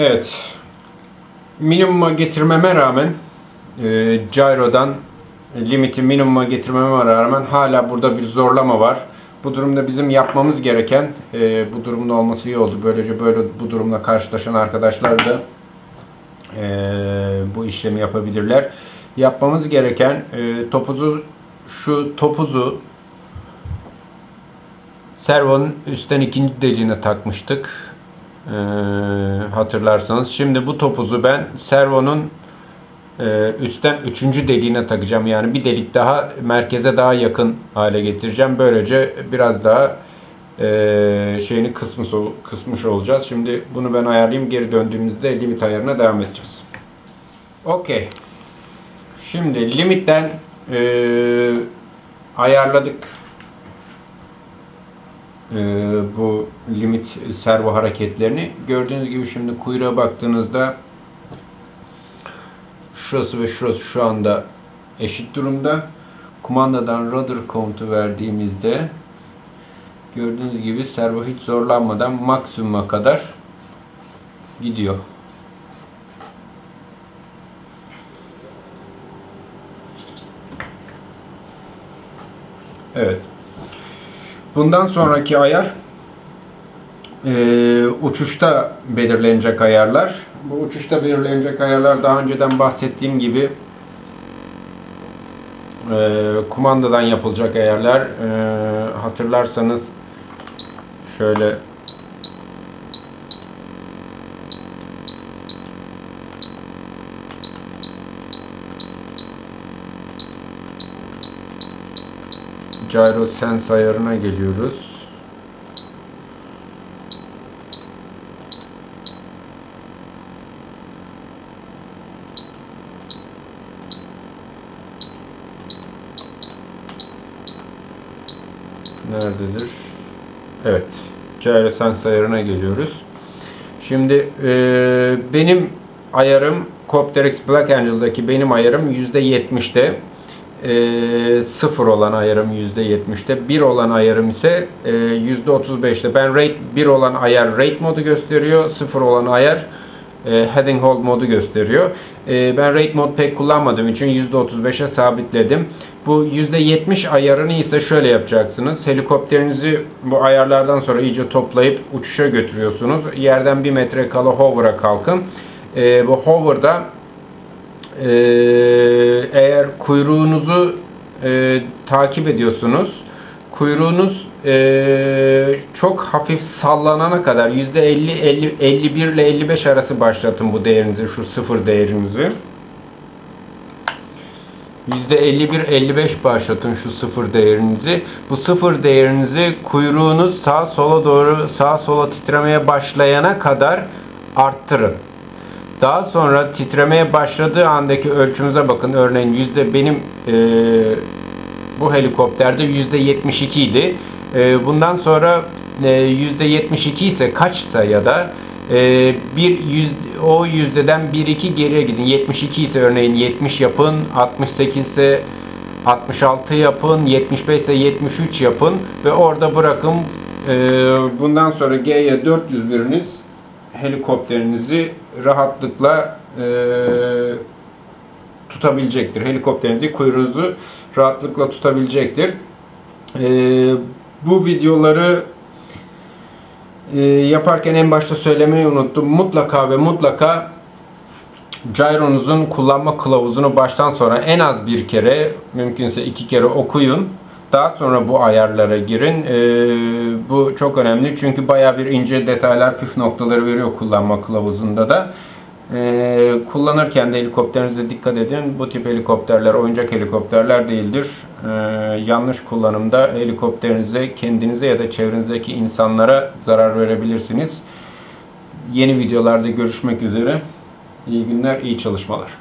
Evet. Minimuma getirmeme rağmen e, gyro'dan limiti minimuma getirmeme rağmen hala burada bir zorlama var. Bu durumda bizim yapmamız gereken e, bu durumda olması iyi oldu. Böylece böyle bu durumla karşılaşan arkadaşlar da e, bu işlemi yapabilirler. Yapmamız gereken e, topuzu şu topuzu servonun üstten ikinci deliğine takmıştık. E, hatırlarsanız. Şimdi bu topuzu ben servonun e, üstten üçüncü deliğine takacağım. Yani bir delik daha merkeze daha yakın hale getireceğim. Böylece biraz daha e, şeyini kısmış, kısmış olacağız. Şimdi bunu ben ayarlayayım. Geri döndüğümüzde limit ayarına devam edeceğiz. Okey. Şimdi limitten e, ayarladık bu limit servo hareketlerini. Gördüğünüz gibi şimdi kuyruğa baktığınızda şurası ve şurası şu anda eşit durumda. Kumandadan rudder count'u verdiğimizde gördüğünüz gibi servo hiç zorlanmadan maksimuma kadar gidiyor. Evet. Bundan sonraki ayar e, uçuşta belirlenecek ayarlar. Bu uçuşta belirlenecek ayarlar daha önceden bahsettiğim gibi e, kumandadan yapılacak ayarlar. E, hatırlarsanız şöyle Gyro Sense ayarına geliyoruz. Nerededir? Evet. Gyro Sense ayarına geliyoruz. Şimdi e, benim ayarım Copteryx Black Angel'daki benim ayarım %70'te e, 0 olan ayarım %70'te. 1 olan ayarım ise e, %35'te. Ben rate 1 olan ayar rate modu gösteriyor. 0 olan ayar e, heading hold modu gösteriyor. E, ben rate mod pek kullanmadığım için %35'e sabitledim. Bu %70 ayarını ise şöyle yapacaksınız. Helikopterinizi bu ayarlardan sonra iyice toplayıp uçuşa götürüyorsunuz. Yerden 1 metre kala hover'a kalkın. E, bu hover'da e, eğer kuyruğunuzu e, takip ediyorsunuz, kuyruğunuz e, çok hafif sallanana kadar %50, 50, 51 ile 55 arası başlatın bu değerinizi, şu sıfır değerinizi. %51-55 başlatın şu sıfır değerinizi. Bu sıfır değerinizi kuyruğunuz sağa sola doğru sağa sola titremeye başlayana kadar arttırın. Daha sonra titremeye başladığı andaki ölçümüze bakın. Örneğin yüzde benim e, bu helikopterde yüzde 72 idi. E, bundan sonra e, yüzde 72 ise kaçsa ya da e, bir yüz, o yüzdeden 1-2 geriye gidin. 72 ise örneğin 70 yapın, 68 ise 66 yapın, 75 ise 73 yapın ve orada bırakın. E, bundan sonra G'ye 400 biriniz helikopterinizi rahatlıkla e, tutabilecektir. Helikopterinizi kuyruğunuzu rahatlıkla tutabilecektir. E, bu videoları e, yaparken en başta söylemeyi unuttum. Mutlaka ve mutlaka gyronuzun kullanma kılavuzunu baştan sona en az bir kere, mümkünse iki kere okuyun. Daha sonra bu ayarlara girin. Ee, bu çok önemli çünkü baya bir ince detaylar, püf noktaları veriyor kullanma kılavuzunda da. Ee, kullanırken de helikopterinize dikkat edin. Bu tip helikopterler oyuncak helikopterler değildir. Ee, yanlış kullanımda helikopterinize, kendinize ya da çevrenizdeki insanlara zarar verebilirsiniz. Yeni videolarda görüşmek üzere. İyi günler, iyi çalışmalar.